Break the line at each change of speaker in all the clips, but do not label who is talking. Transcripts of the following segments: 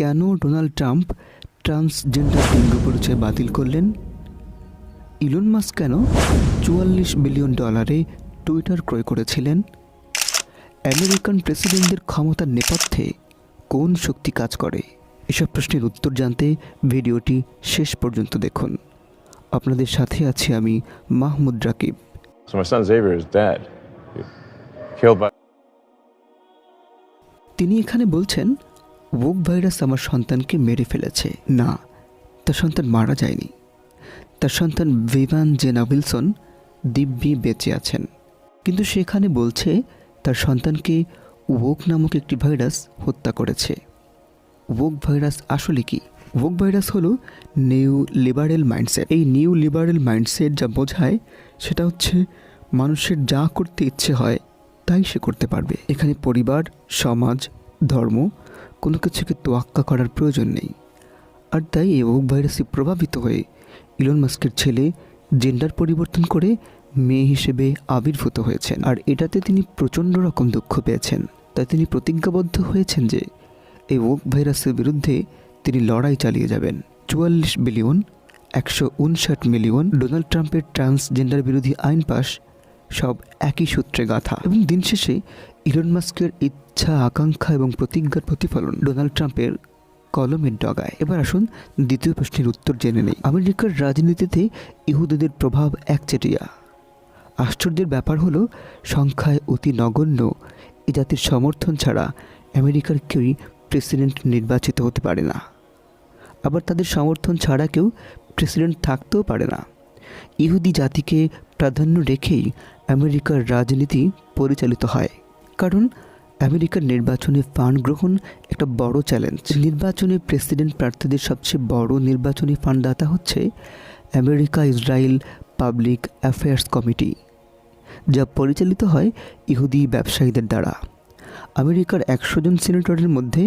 কেন Donald Trump transgender লিঙ্গ পরিচয় বাতিল করলেন? ইলন মাস কেন চুয়াল্লিশ বিলিয়ন ডলারে টুইটার ক্রয় করেছিলেন? আমেরিকান প্রেসিডেন্টদের ক্ষমতার নেপথ্যে কোন শক্তি কাজ করে? এসব প্রশ্নের উত্তর জানতে ভিডিওটি শেষ পর্যন্ত দেখুন। আপনাদের সাথে আছি আমি মাহমুদ রাকিব. তিনি এখানে বলছেন ওক ভাইরাস আমার সন্তানকে মেরে ফেলেছে। না, তার সন্তান মারা যায়নি। তার সন্তান ভিভান জেনা উইলসন দিব্যি বেঁচে আছেন। কিন্তু সেখানে বলছে, তার সন্তানকে ওক নামক একটি ভাইরাস হত্যা করেছে। ওক ভাইরাস আসলে কি? ওক ভাইরাস হলো নিউ লিবারেল মাইন্ডসেট। এই নিউ লিবারেল মাইন্ডসেট যা বোঝায়, সেটা হচ্ছে মানুষের যা করতে ইচ্ছে হয়, তাই সে করতে পারবে। এখানে পরিবার, সমাজ, ধর্ম কোনো কিছুকে তোয়াক্কা করার প্রয়োজন নেই। আর তাই এই ওক ভাইরাসে প্রভাবিত হয়ে ইলন মাস্কের ছেলে জেন্ডার পরিবর্তন করে মেয়ে হিসেবে আবির্ভূত হয়েছেন। আর এটাতে তিনি প্রচণ্ড রকম দুঃখ পেয়েছেন। তাই তিনি প্রতিজ্ঞাবদ্ধ হয়েছেন যে এই ওক ভাইরাসের বিরুদ্ধে তিনি লড়াই চালিয়ে যাবেন। চুয়াল্লিশ বিলিয়ন, একশো উনষাট মিলিয়ন, ডোনাল্ড ট্রাম্পের ট্রান্সজেন্ডার বিরোধী আইন পাশ সব একই সূত্রে গাথা। এবং দিন শেষে ইলন মাস্কের ইচ্ছা, আকাঙ্ক্ষা এবং প্রতিজ্ঞার প্রতিফলন ডোনাল্ড ট্রাম্পের কলমের ডগায়। এবার আসুন দ্বিতীয় প্রশ্নের উত্তর জেনে নেই। আমেরিকার রাজনীতিতে ইহুদিদের প্রভাব একচেটিয়া। আশ্চর্যের ব্যাপার হলো, সংখ্যায় অতি নগণ্য এ জাতির সমর্থন ছাড়া আমেরিকার কেউই প্রেসিডেন্ট নির্বাচিত হতে পারে না। আবার তাদের সমর্থন ছাড়া কেউ প্রেসিডেন্ট থাকতেও পারে না। ইহুদি জাতিকে প্রাধান্য রেখেই আমেরিকার রাজনীতি পরিচালিত হয়। কারণ আমেরিকার নির্বাচনে ফান্ড গ্রহণ একটা বড় চ্যালেঞ্জ। নির্বাচনে প্রেসিডেন্ট প্রার্থীদের সবচেয়ে বড় নির্বাচনী ফান্ডদাতা হচ্ছে America Israel Public Affairs Committee, যা পরিচালিত হয় ইহুদি ব্যবসায়ীদের দ্বারা। আমেরিকার একশো জন সিনেটরের মধ্যে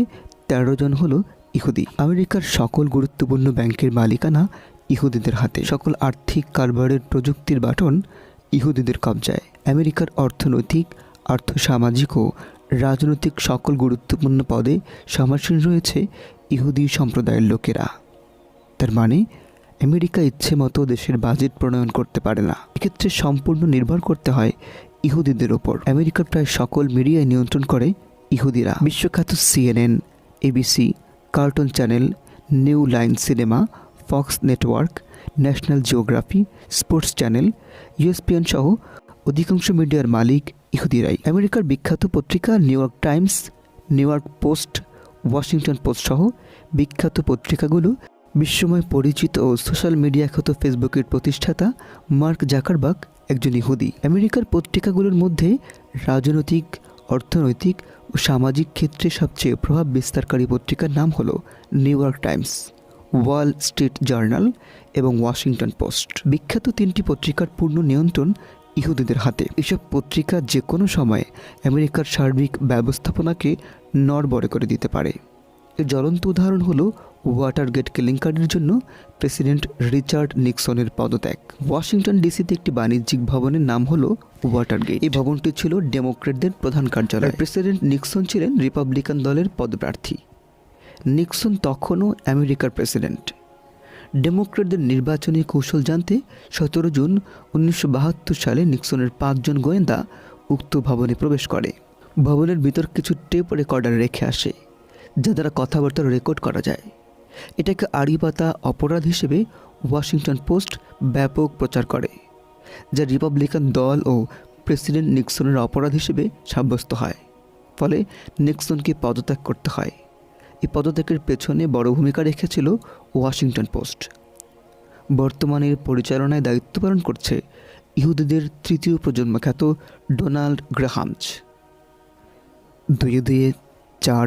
তেরো জন হলো ইহুদি। আমেরিকার সকল গুরুত্বপূর্ণ ব্যাংকের মালিকানা ইহুদিদের হাতে। সকল আর্থিক কারবারের প্রযুক্তির বাটন ইহুদিদের কবজায়। আমেরিকার অর্থনৈতিক, আর্থসামাজিক ও রাজনৈতিক সকল গুরুত্বপূর্ণ পদে সমাসীন রয়েছে ইহুদি সম্প্রদায়ের লোকেরা। তার মানে আমেরিকা ইচ্ছে মতো দেশের বাজেট প্রণয়ন করতে পারে না। এক্ষেত্রে সম্পূর্ণ নির্ভর করতে হয় ইহুদিদের ওপর। আমেরিকার প্রায় সকল মিডিয়ায় নিয়ন্ত্রণ করে ইহুদিরা। বিশ্বখ্যাত CNN, ABC, cartoon channel, New Line Cinema Fox network National Geographic sports channel ESPN সহ অধিকাংশ মিডিয়ার মালিক ইহুদিরাই। আমেরিকার বিখ্যাত পত্রিকা New York Times, New York Post, Washington Post সহ বিখ্যাত পত্রিকাগুলো বিশ্বময় পরিচিত ও সোশ্যাল মিডিয়া খ্যাত ফেসবুকের প্রতিষ্ঠাতা মার্ক জাকারবাগ একজন ইহুদি। আমেরিকার পত্রিকাগুলোর মধ্যে রাজনৈতিক, অর্থনৈতিক ও সামাজিক ক্ষেত্রে সবচেয়ে প্রভাব বিস্তারকারী পত্রিকার নাম হলো New York Times. Wall Street Journal এবং ওয়াশিংটন পোস্ট। বিখ্যাত তিনটি পত্রিকার পূর্ণ নিয়ন্ত্রণ ইহুদিদের হাতে। এসব পত্রিকা যে কোনো সময় আমেরিকার সার্বিক ব্যবস্থাপনাকে নড়বড়ে করে দিতে পারে। এর জ্বলন্ত উদাহরণ হলো ওয়াটারগেট কেলেঙ্কারির জন্য প্রেসিডেন্ট রিচার্ড নিক্সনের পদত্যাগ। ওয়াশিংটন ডিসিতে একটি বাণিজ্যিক ভবনের নাম হলো ওয়াটারগেট। এই ভবনটি ছিল ডেমোক্রেটদের প্রধান কার্যালয়। প্রেসিডেন্ট নিক্সন ছিলেন রিপাবলিকান দলের পদপ্রার্থী। নিক্সন তখনও আমেরিকার প্রেসিডেন্ট। ডেমোক্রেটদের নির্বাচনী কৌশল জানতে সতেরো জুন উনিশশো বাহাত্তর সালে নিক্সনের পাঁচজন গোয়েন্দা উক্ত ভবনে প্রবেশ করে। ভবনের ভিতর কিছু টেপ রেকর্ডার রেখে আসে, যা দ্বারা কথাবার্তা রেকর্ড করা যায়। এটাকে আড়িপাতা অপরাধ হিসেবে ওয়াশিংটন পোস্ট ব্যাপক প্রচার করে, যা রিপাবলিকান দল ও প্রেসিডেন্ট নিক্সনের অপরাধ হিসেবে সাব্যস্ত হয়। ফলে নিক্সনকে পদত্যাগ করতে হয়। পদত্যাগের পেছনে বড় ভূমিকা রেখেছিল ওয়াশিংটন পোস্ট। বর্তমানের পরিচালনায় দায়িত্ব পালন করছে ইহুদিদের তৃতীয় প্রজন্ম খ্যাত ডোনাল্ড গ্রাহামস দুয়ে দুয়ে চার